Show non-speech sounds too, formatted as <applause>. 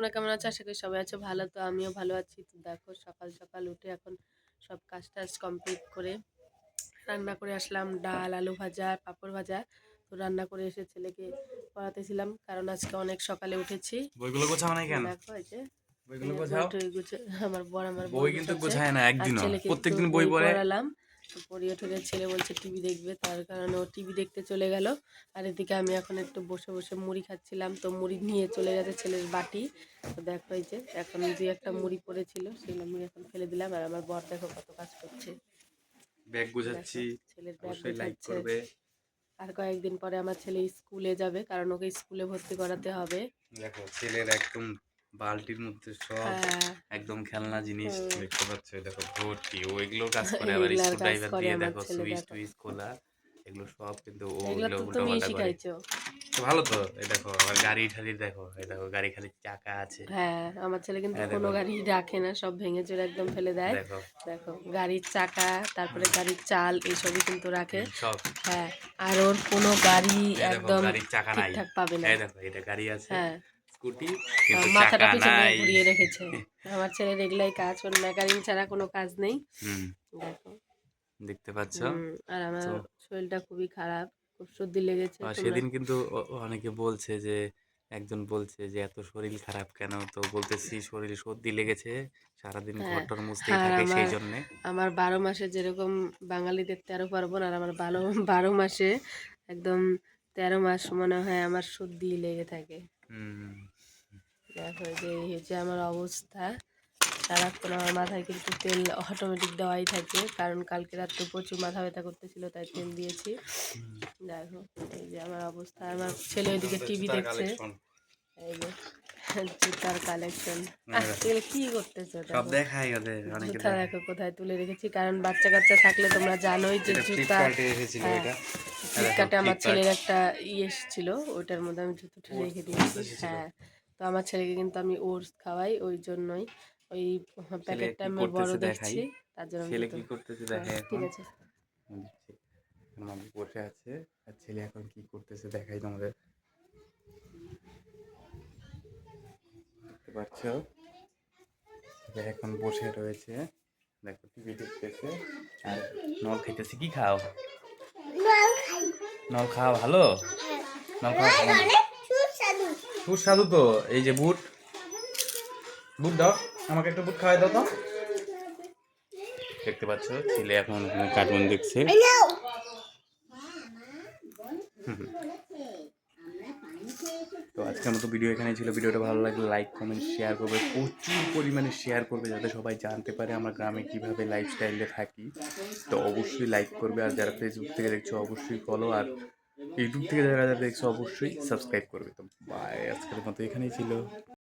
তোমরা কেমন আছো? আশা করি সবাই আছো ভালো। তো আমিও ভালো আছি। তো দেখো সকাল সকাল উঠে এখন সব কাজ টাজ কমপ্লিট করে রান্না করে আসলাম। ডাল আলু ভাজা পাঁপড় ভাজা। তো রান্না করে এসে ছেলেকে পড়াতেছিলাম। কারণ আজকে অনেক সকালে উঠেছি। বইগুলো গোছাও নাই কেন? দেখো এই যে বইগুলো গোছাও? টই গুছে- আমার বড় আমার বই কিন্তু গোছায় না একদিনও। ছেলেকে প্রত্যেকদিন বই পড়ে। পড়ালাম। পড়িয়ে ঠকে ছেলে বলছে টিভি দেখবে তার কারণে ও টিভি দেখতে চলে গেল। আর এদিকে আমি এখন একটু বসে বসে মুড়ি খাচ্ছিলাম তো মুড়ি নিয়ে চলে গেছে ছেলের বাটি। তো দেখো এই যে এখন দুই একটা মুড়ি পড়েছিল সেগুলো মুড়ি এখন ফেলে দিলাম আর আমার বর দেখো কত কাজ করছে। ব্যাগ গোছাচ্ছি ছেলের ব্যাগ লাইক করবে। আর কয়েকদিন পরে আমার ছেলে স্কুলে যাবে কারণ ওকে স্কুলে ভর্তি করাতে হবে। দেখো ছেলের একদম বালতির মধ্যে সব হ্যাঁ। একদম খেলনা জিনিস দেখতে পাচ্ছ দেখো ভর্তি ও এগুলো কাজ <laughs> করে আবার স্ক্রু ড্রাইভার দিয়ে দেখো সুইচ। টুইচ খোলা এগুলো সব কিন্তু ও এগুলো তুমি করে। শিখাইছো। তো ভালো তো এই দেখো আবার গাড়ি ঠাড়ি দেখো এই দেখো গাড়ি খালি চাকা আছে। হ্যাঁ আমার ছেলে কিন্তু কোনো গাড়ি রাখে না সব ভেঙে চুরে একদম ফেলে দেয়। দেখো। দেখো গাড়ির চাকা তারপরে গাড়ির চাল এইসবই কিন্তু রাখে। সব। হ্যাঁ আর ওর কোনো গাড়ি একদম গাড়ির চাকা নাই। ঠিকঠাক পাবে না। এই দেখো এটা গাড়ি আছে। হ্যাঁ। স্কুটি কিন্তু মাথাটা চাকা পিছনে নাই। ঘুরিয়ে রেখেছে। <laughs> আমার ছেলের এগুলাই কাজ ওর মেকারিং ছাড়া কোনো কাজ নেই। দেখো। দেখতে পাচ্ছ? আর আমার শরীরটা খুবই খারাপ খুব সর্দি লেগেছে সেদিন কিন্তু অনেকে বলছে যে একজন বলছে যে এত শরীর খারাপ কেন? তো বলতেছি শরীরে সর্দি লেগেছে সারাদিন হ্যাঁ, ঘরটর মুছতেই থাকে সেই আমার- জন্যে আমার বারো মাসে যেরকম বাঙালিদের তেরো পার্বণ আর আমার বারো <laughs> বারো মাসে একদম তেরো মাস মনে হয় আমার সর্দি লেগে থাকে। হুম। দেখো যে এই হচ্ছে আমার অবস্থা সারাক্ষণ আমার মাথায় কিন্তু তেল অটোমেটিক দেওয়াই থাকে কারণ কালকে রাত্রে প্রচুর মাথা ব্যথা করতেছিল তাই তেল দিয়েছি। দেখো এই যে আমার অবস্থা আমার ছেলে ওইদিকে টিভি দেখছে। এই যে জুতার কালেকশন কি করতেছো সব দেখাই ওদের জুতা দেখো কোথায় তুলে রেখেছি কারণ বাচ্চা কাচ্চা থাকলে তোমরা জানোই যে জুতা ফ্লিপকার্টে হ্যাঁ, আমার ছেলের একটা ইয়ে এসেছিল ওইটার মধ্যে আমি জুতোটা রেখে দিয়েছি হ্যাঁ। তো আমার ছেলেকে কিন্তু আমি ওটস খাওয়াই ওই জন্যই ওই প্যাকেটটা আমি বড় দেখাই? দেখছি তার জন্য ছেলে কি করতেছে হ্যাঁ, দেখে ঠিক আছে। মামি বসে আছে আর ছেলে এখন কি করতেছে দেখাই তোমাদের। দেখতে পাচ্ছ? ছেলে এখন বসে রয়েছে। দেখো টিভি দেখতেছে। আর নল খাইতেছে কি খাও? নল খাওয়া ভালো? নল খাওয়া ভালো। সুস্বাদু তো এই যে বুট। বুট দাও আমাকে একটা বুট খাওয়াই দাও তো। দেখতে পাচ্ছ ছেলে এখন কার্টুন দেখছে। তো আজকের মতো ভিডিও এখানেই ছিল। ভিডিওটা ভালো লাগলে লাইক কমেন্ট শেয়ার করবে। প্রচুর পরিমাণে শেয়ার করবে যাতে সবাই জানতে পারে আমরা গ্রামে কীভাবে লাইফস্টাইলে থাকি। তো অবশ্যই লাইক করবে। আর যারা ফেসবুক থেকে দেখছ অবশ্যই ফলো আর ইউটিউব থেকে দেখা যারা দেখছ অবশ্যই সাবস্ক্রাইব করবে। তো বাই আজকের মতো এখানেই ছিল।